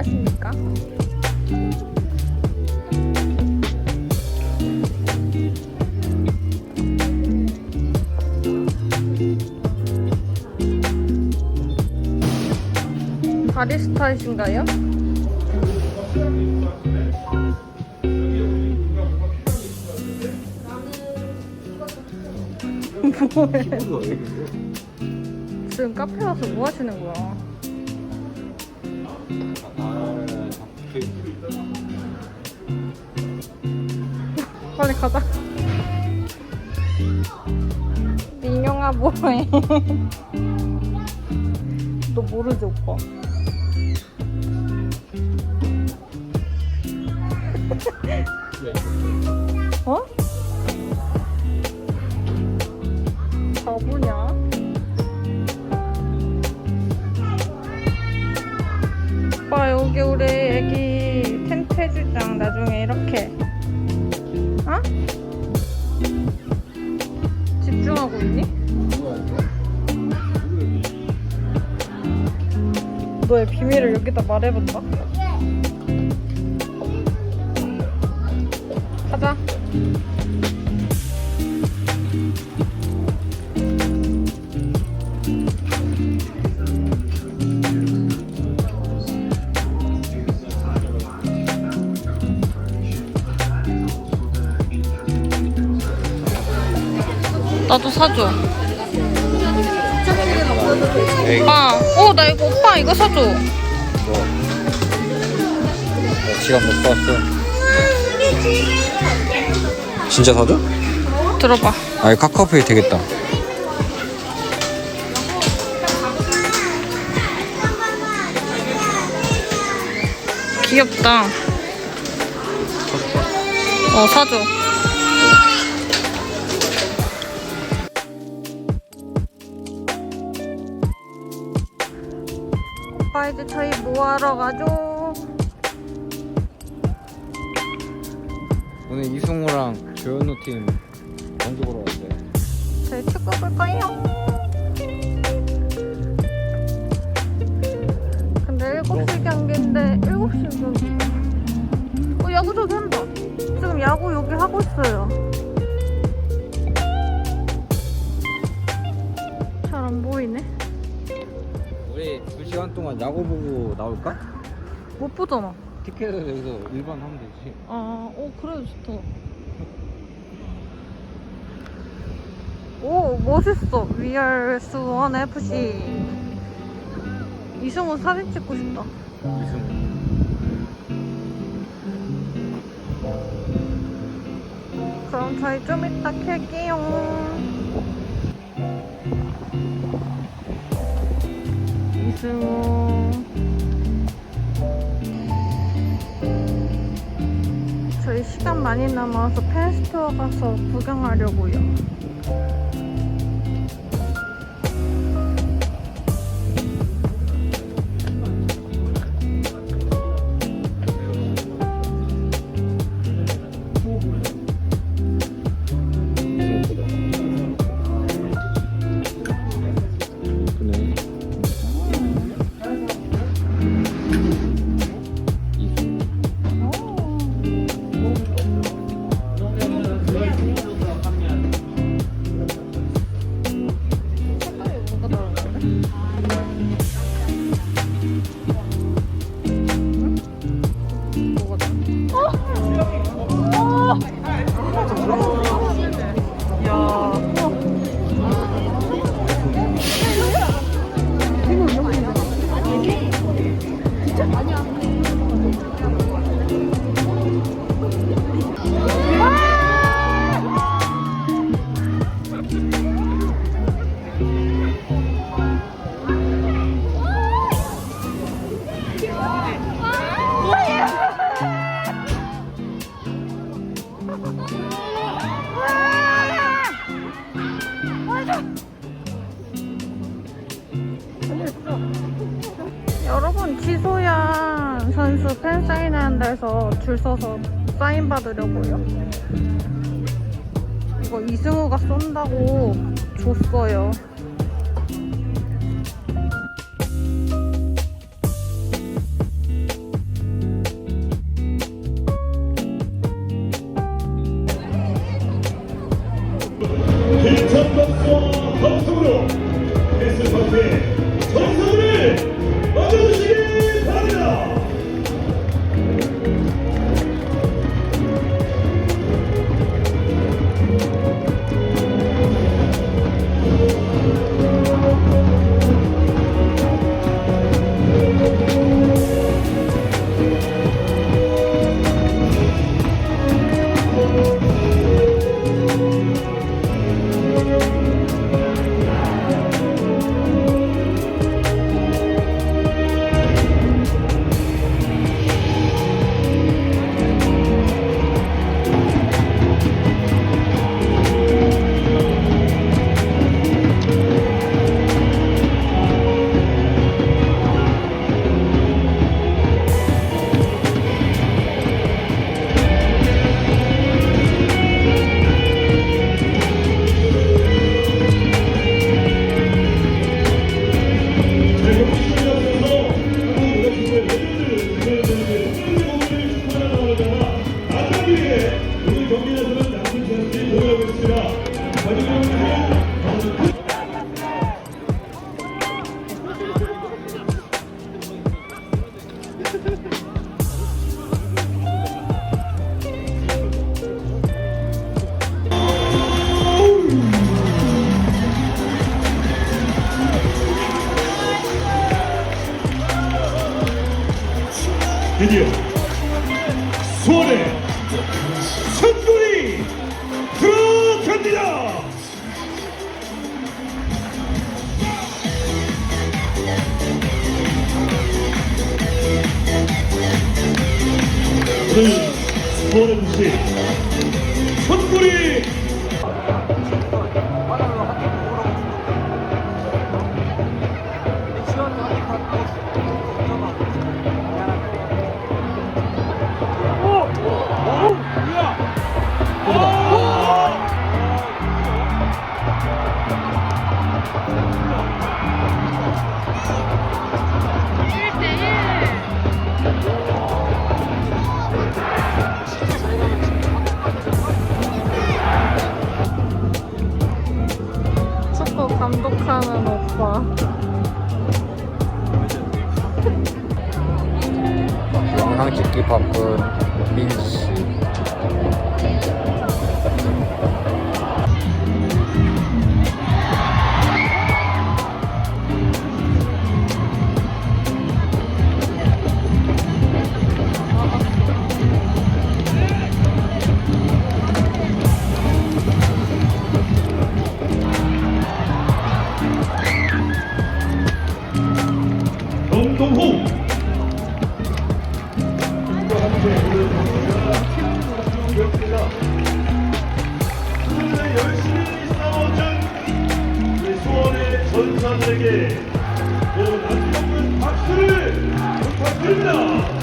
하십니까? 바리스타이신가요? 뭐해? 지금 카페 와서 뭐 하시는 거야? 빨리 가자. 민영아 뭐해? 너 모르지 오빠? 어? 바보냐? 오빠 여기 우리 애기 텐트 해주장 나중에 이렇게 어? 집중하고 있니? 너의 비밀을 여기다 말해본다. 나도 사줘. 오빠, 어, 나 이거 오빠 이거 사줘. 뭐? 나 지갑 못 봤어. 진짜 사줘? 들어봐. 아니 카카오페이 되겠다. 귀엽다. 어, 사줘. 이제 저희 뭐 하러 가죠? 오늘 이승우랑 조현우 팀 경기 보러 왔대. 저희 축구 볼 거예요. 근데 7시 경기인데 7시 경기. 어, 야구 저기 한다. 지금 야구 여기 하고 있어요. 시간 동안 야구 보고 나올까? 못 보잖아. 티켓을 여기서 일반 하면 되지. 아, 오, 그래, 좋다. 오, 멋있어. We are 수원 FC. 이승우 사진 찍고 싶다. 이승우. 그럼 저희 좀 이따 켤게요. 이승우. 저희 시간 많이 남아서 펜스토어 가서 구경하려고요. 줄 서서 사인 받으려고요. 이거 이승우가 쏜다고 줬어요. 힘찬 박수와 함성으로 헬스파크의 드디어 소원의 선물이 들어갑니다. 오늘 소원의 감독하는 오빠. 영상 찍기 바쁜 민씨. 전사들에게 여러분 안뜨거운 박수를 부탁드립니다.